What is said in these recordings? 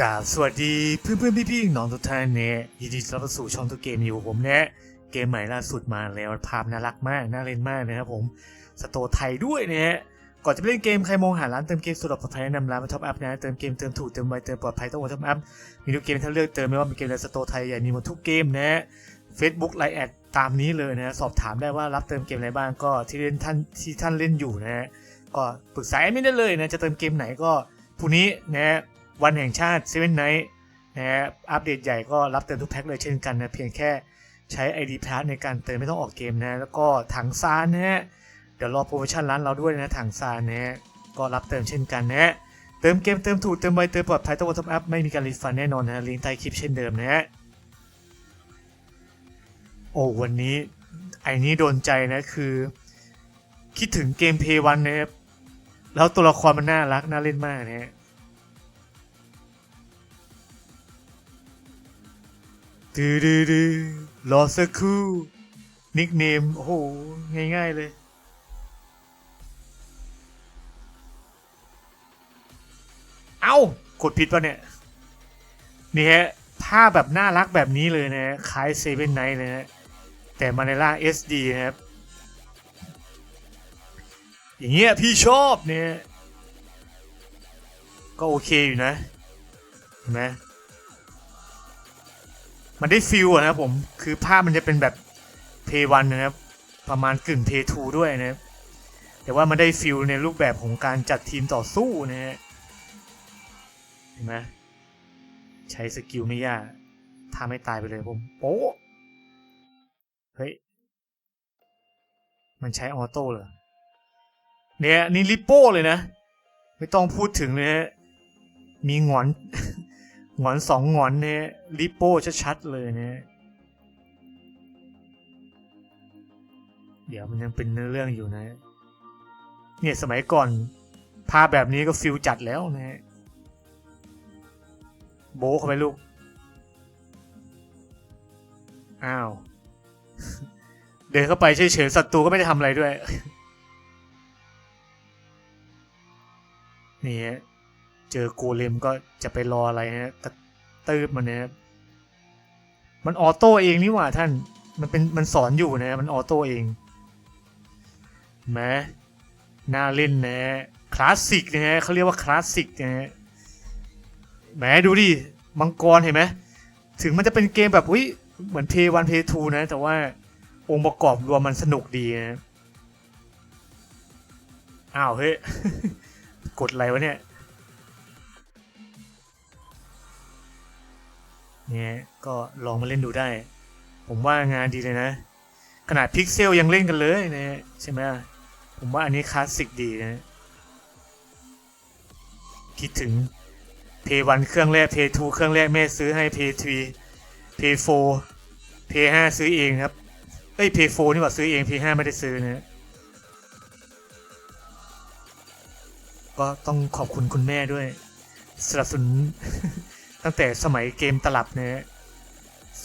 กาบสวัสดีเพื่อนเพื่อนพี่พี่ๆน้องทุกท่านเนี่ยยินดีต้อนรับสู่ช่องทุกเกมอยู่ผมเนี่ยเกมใหม่ล่าสุดมาแล้วภาพน่ารักมากน่าเล่นมากนะครับผมสโตไทยด้วยเนะฮะก่อนจะไปเล่นเกมใครมองหาร้านเติมเกมสุดปลอดภัยแนะนำร้านมาท็อปอัพนะเติมเกมเติมถูกเติมไวเติมปลอดภัยต้องมาท็อปอัพมีทุกเกมให้ท่เลือกเติมไม่ว่าเป็นเกมในสโตไทยใหญ่มีหมดทุกเกมนะฮะ Facebook ไลน์แอดตามนี้เลยนะสอบถามได้ว่ารับเติมเกมอะไรบ้างก็ที่เล่นท่านที่ท่านเล่นอยู่นะก็ปรึกษาแอดมินได้เลยนะจะเติมเกมไหนก็พรุ่งนี้นะ วันแห่งชาติเซเว่นไนท์นะฮะอัปเดตใหญ่ก็รับเติมทุกแพ็คเลยเช่นกันนะเพียงแค่ใช้ ID p a s s ในการเติมไม่ต้องออกเกมนะ แล้วก็ถังซานนะฮะเดี๋ยวรอโปรโมชั่นร้านเราด้วยนะถังซานนะฮะก็รับเติมเช่นกันนะฮะเติมเกมเติมถูกเติมไวเติมปลอดภัยต้องวันท็อปอัพไม่มีการรีฟันแน่นอนนะลิงก์ใต้คลิปเช่นเดิมนะฮะโอ้วันนี้ไอ้นี้โดนใจนะคือ คิดถึงเกมเพย์วันนะครับแล้วตัวละครมันน่ารักน่าเล่นมากนะฮะ ดือดือดือรอสักครู่นิกเนมโอ้โห ง่ายๆเลย เอ้ากดผิดปะเนี่ย นี่ฮะภาพแบบน่ารักแบบนี้เลยนะฮะคล้ายเซเว่นไนท์เลยนะแต่มาในล่าง SD นะครับ อย่างเงี้ยพี่ชอบเนี่ย ก็โอเคอยู่นะ เห็นไหม มันได้ฟิลอะนะครับผมคือภาพมันจะเป็นแบบเพย์วันนะครับ ประมาณกึ่งเพย์ทูด้วยนะครับ แต่ว่ามันได้ฟิลในรูปแบบของการจัดทีมต่อสู้นะฮะเห็นไหมใช้สกิลไม่ยากถ้าไม่ตายไปเลยผมโป๊ะเฮ้ย มันใช้ออโต้เหรอเนี่ยนี่ลิปโป้เลยนะ ไม่ต้องพูดถึงเลยฮะมีงอน หงอนสองหงอนเนี่ยลิปโป้ชัดๆเลยเนี่ยเดี๋ยวมันยังเป็นเนื้อเรื่องอยู่นะ เนี่ยสมัยก่อนภาพแบบนี้ก็ฟิลจัดแล้วนะฮะโบเข้าไปลูก อ้าว เดินเข้าไปเฉยๆศัตรูก็ไม่ได้ทำอะไรด้วย นี่ฮะ เจอโกเลมก็จะไปรออะไรฮะกระตืบมันนะครับมันออโต้เองนี่หว่าท่าน มันเป็นมันสอนอยู่นะ มันออโต้เองแหม้น่าเล่นนะฮะคลาสสิกนะฮะเขาเรียกว่าคลาสสิกนะฮะแหมดูดิมังกรเห็นไหมถึงมันจะเป็นเกมแบบอุ้ยเหมือนเพย์วันเพย์ทูนะ แต่ว่าองค์ประกอบรวมมันสนุกดีนะอ้าวเฮ้ยกดอะไรวะเนี่ย เนี่ยก็ลองมาเล่นดูได้ ผมว่างานดีเลยนะ ขนาดพิกเซลยังเล่นกันเลยนะใช่ไหมผมว่าอันนี้คลาสสิกดีนะ คิดถึงเพย์วันเครื่องแรกเพย์ทูเครื่องแรกแม่ซื้อให้เพย์ทรีเพย์โฟเพย์ห้าซื้อเองครับ เอ้ยเพย์โฟนี่ว่าซื้อเองเพย์ห้าไม่ได้ซื้อนะก็ต้องขอบคุณคุณแม่ด้วยสนับสนุน ตั้งแต่สมัยเกมตลับเนะฮะ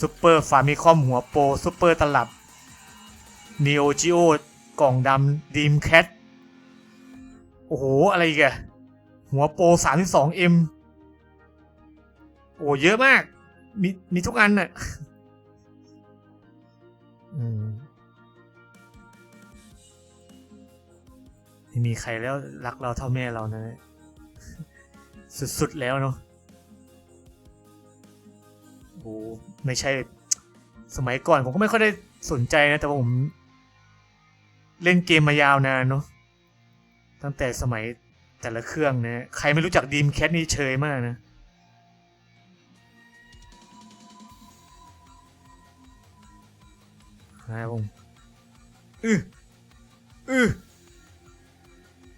ซูเปอร์ฟามิคอมหัวโปรซูเปอร์ตลับ n น o จิโอกล่องดำดีมแคทโอ้โห อะไรอีกอะหัวโปร 32M โอ้เยอะมาก มีมีทุกอันน่ะอืมไม่มีใครแล้วรักเราเท่าแม่เรานะ สุด ๆ แล้วเนาะ โอ้ไม่ใช่ สมัยก่อนผมก็ไม่ค่อยได้สนใจนะ แต่ว่าผม เล่นเกมมายาวนานเนาะตั้งแต่สมัยแต่ละเครื่องนะใครไม่รู้จักดีมแคทนี่เชยมากนะนะครับผมอืออือ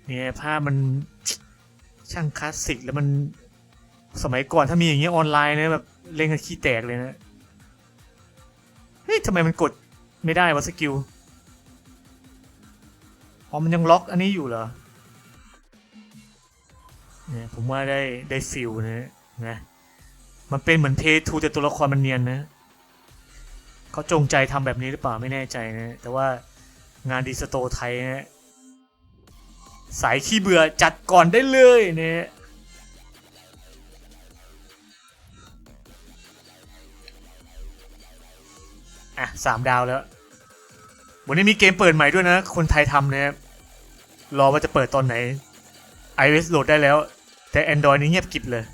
เนี่ยภาพมันช่างคลาสสิกแล้วมันสมัยก่อนถ้ามีอย่างเงี้ยออนไลน์นะแบบ เล่นกันขี้แตกเลยนะ เฮ้ยทำไมมันกดไม่ได้วะสกิล อ๋อ มันยังล็อกอันนี้อยู่เหรอ เนี่ยผมว่าได้ได้ฟิลนะนะ มันเป็นเหมือนเพย์ทูแต่ตัวละครมันเนียนนะ เขาจงใจทำแบบนี้หรือเปล่าไม่แน่ใจนะ แต่ว่างานดีสโตไทยนะ สายขี้เบื่อจัดก่อนได้เลยเนี่ย อะสามดาวแล้ว วันนี้มีเกมเปิดใหม่ด้วยนะ คนไทยทำนะครับรอว่าจะเปิดตอนไหน iOS โหลดได้แล้ว แต่ Android นี่เงียบกิบเลย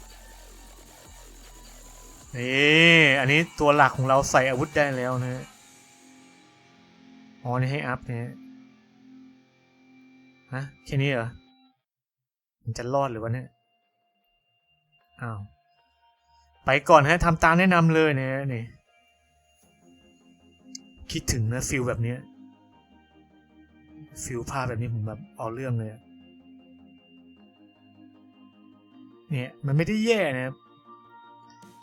นี่อันนี้ตัวหลักของเราใส่อาวุธได้แล้วนะอ๋อนี่ให้อัพเนี่ยฮะแค่นี้เหรอ มันจะรอดหรือวะเนี่ย อ้าว ไปก่อนฮะทำตามแนะนำเลยเนี่ยนี่ คิดถึงนะฟิลแบบนี้ฟิลภาพแบบนี้ผมแบบเอาเรื่องเลยเนี่ยมันไม่ได้แย่นะ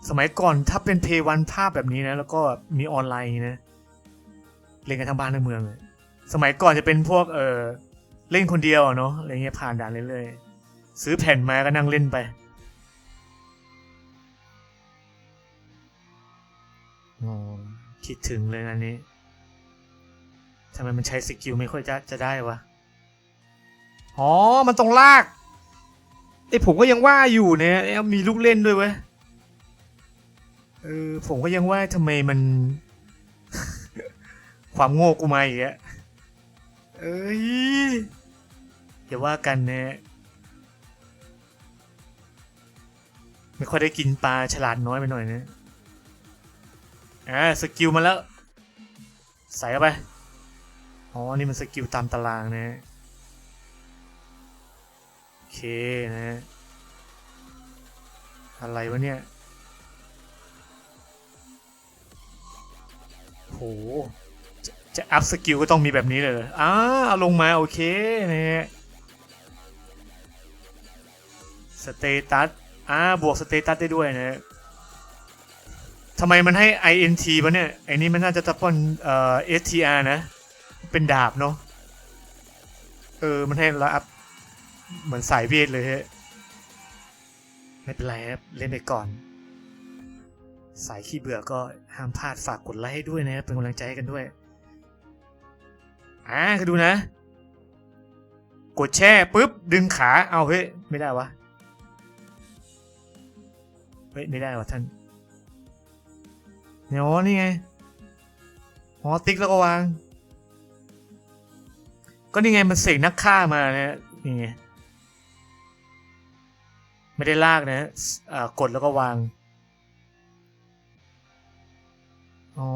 สมัยก่อนถ้าเป็นเพย์วันภาพแบบนี้นะ แล้วก็มีออนไลน์นะ เล่นกันทั้งบ้านทั้งเมืองเลยสมัยก่อนจะเป็นพวกเออเล่นคนเดียวเนาะอะไรเงี้ยผ่านด่านเรื่อยๆซื้อแผ่นมาก็นั่งเล่นไปอ๋อคิดถึงเลยอันนี้ำไมมันใช้สกิลไม่ค่อยจะจะได้วะ อ๋อ มันต้องลากไอยผมก็ยังว่าอยู่เนี่ยมีลูกเล่นด้วยเว้ย เออ ผมก็ยังว่าทำไมมัน ความโง่กูมาอีกอะเอ้ยอย่าว่ากันนะไม่ค่อยได้กินปลาฉลาดน้อยไปหน่อยนะอ่าสกิลมาแล้ว ใส่เข้าไป อ๋อ นี่มันสกิลตามตารางนะ โอเคนะ อะไรวะเนี่ย โห จะจะอัพสกิลก็ต้องมีแบบนี้เลยเหรออ้าเอาลงมา โอเคนะฮะสเตตัสอ่าบวกสเตตัสได้ด้วยนะทำไมมันให้ int วะเนี่ยไอ้นี่มันน่าจะตะปอนเอ่อ str นะ เป็นดาบเนาะ เออ มันให้เราอัพ เหมือนสายเวทเลยฮะ ไม่เป็นไรครับ เล่นไปก่อน สายขี้เบื่อก็ห้ามพลาดฝากกดไลค์ให้ด้วยนะครับ เป็นกำลังใจให้กันด้วย อ่าคือดูนะ กดแช่ปุ๊บ ดึงขา เอาเฮ้ย ไม่ได้วะ เฮ้ย ไม่ได้วะท่านเนี่ยอ๋อนี่ไง อ๋อ ติ๊กแล้วก็วาง ก็นี่ไงมันเสกนักฆ่ามานะนี่ไงไม่ได้ลากนะอ่ากดแล้วก็วาง อ๋อ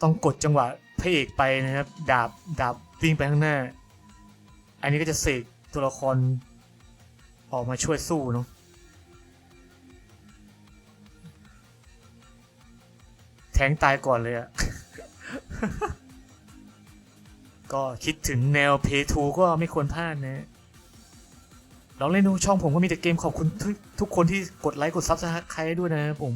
ต้องกดจังหวะพระเอกไปนะครับ ดาบ ดาบวิ่งไปข้างหน้า อันนี้ก็จะเสกตัวละคร ออกมาช่วยสู้เนาะแทงตายก่อนเลยอะ ก็คิดถึงแนว Play 2ก็ไม่ควรพลาดนะลองเล่นดูช่องผมก็มีแต่เกมขอบคุณทุกทุกคนที่กดไลค์กดซับสไครต์ด้วยนะครับผม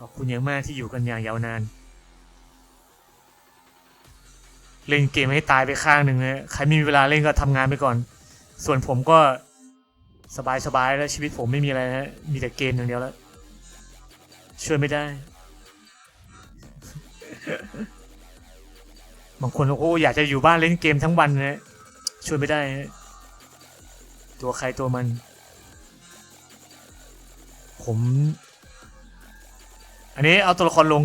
ขอบคุณอย่างมากที่อยู่กันอย่างยาวนาน เล่นเกมให้ตายไปข้างหนึ่งนะใครไมมีเวลาเล่นก็ทำงานไปก่อน ส่วนผมก็สบายๆแล้วชีวิตผมไม่มีอะไรนะมีแต่เกมอย่างเดียวแล้วช่วยไม่ได้ บางคนโอ้อยากจะอยู่บ้านเล่นเกมทั้งวันนะช่วยไม่ได้นะตัวใครตัวมัน ผม อันนี้เอาตัวละครลง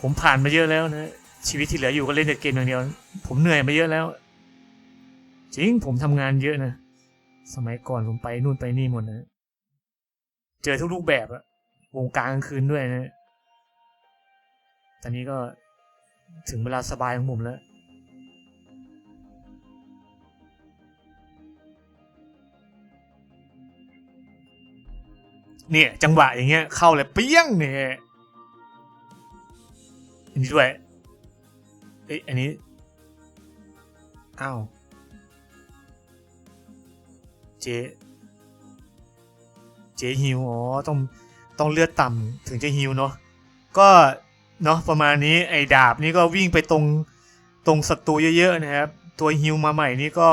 ผมผ่านมาเยอะแล้วนะชีวิตที่เหลืออยู่ก็เล่นแต่เกมอย่างเดียว ผมเหนื่อยมาเยอะแล้ว จริงผมทำงานเยอะนะสมัยก่อนผมไปนู่นไปนี่หมดนะเจอทุกรูปแบบอะวงการกลางคืนด้วยนะ ตอนนี้ก็ ถึงเวลาสบายของผมแล้ว เนี่ย จังหวะอย่างเงี้ย เข้าเลยเปี้ยงเนี่ยอันนี้ด้วยเอ้ยอันนี้อ้าวเจเจฮิวอ๋อต้องต้องเลือดต่ำถึงจะฮิวเนาะก็ เนาะประมาณนี้ไอ้ดาบนี่ก็วิ่งไปตรงตรงศัตรูเยอะๆนะครับ ตัวฮิวมาใหม่นี่ก็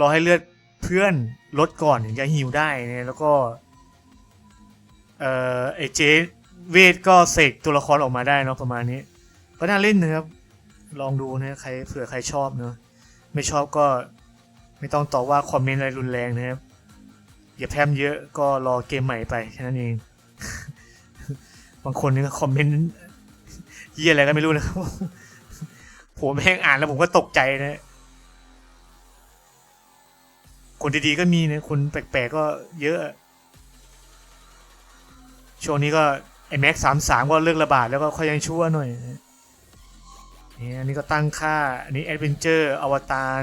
รอให้เลือดเพื่อนลดก่อนถึงจะฮิวได้นะแล้วก็เอ่อไอ้เจเวทก็เสกตัวละครออกมาได้เนาะประมาณนี้ก็น่าเล่นนะครับ ลองดูนะใครเผื่อใครชอบเนาะไม่ชอบก็ไม่ต้องต่อว่าคอมเมนต์อะไรรุนแรงนะครับอย่าแพมเยอะก็รอเกมใหม่ไปแค่นั้นเอง บางคนนี่ก็คอมเมนต์เฮียอะไรก็ไม่รู้นะครับผมแม่งอ่านแล้วผมก็ตกใจนะคนดีๆก็มีนะคนแปลกๆก็เยอะ ช่วงนี้ก็ไอแม็กสามสามก็เลิกระบาดแล้วก็ค่อยยังชั่วหน่อยนี่อันนี้ก็ตั้งค่า อันนี้แอดเวนเจอร์อวตาร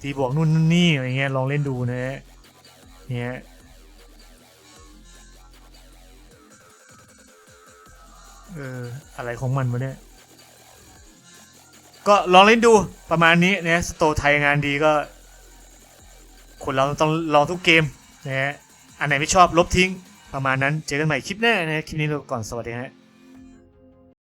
ตีบวกนู่นนนนี่อะไรเงี้ยลองเล่นดูนะฮะเนี่ย เอออะไรของมันวะเนี่ย ก็ลองเล่นดูประมาณนี้นะสโตไทยงานดีก็ คนเราต้องลองทุกเกมนะฮะอันไหนไม่ชอบลบทิ้งประมาณนั้นเจอกันใหม่คลิปหน้านะฮะคลิปนี้เราก่อนสวัสดีฮะ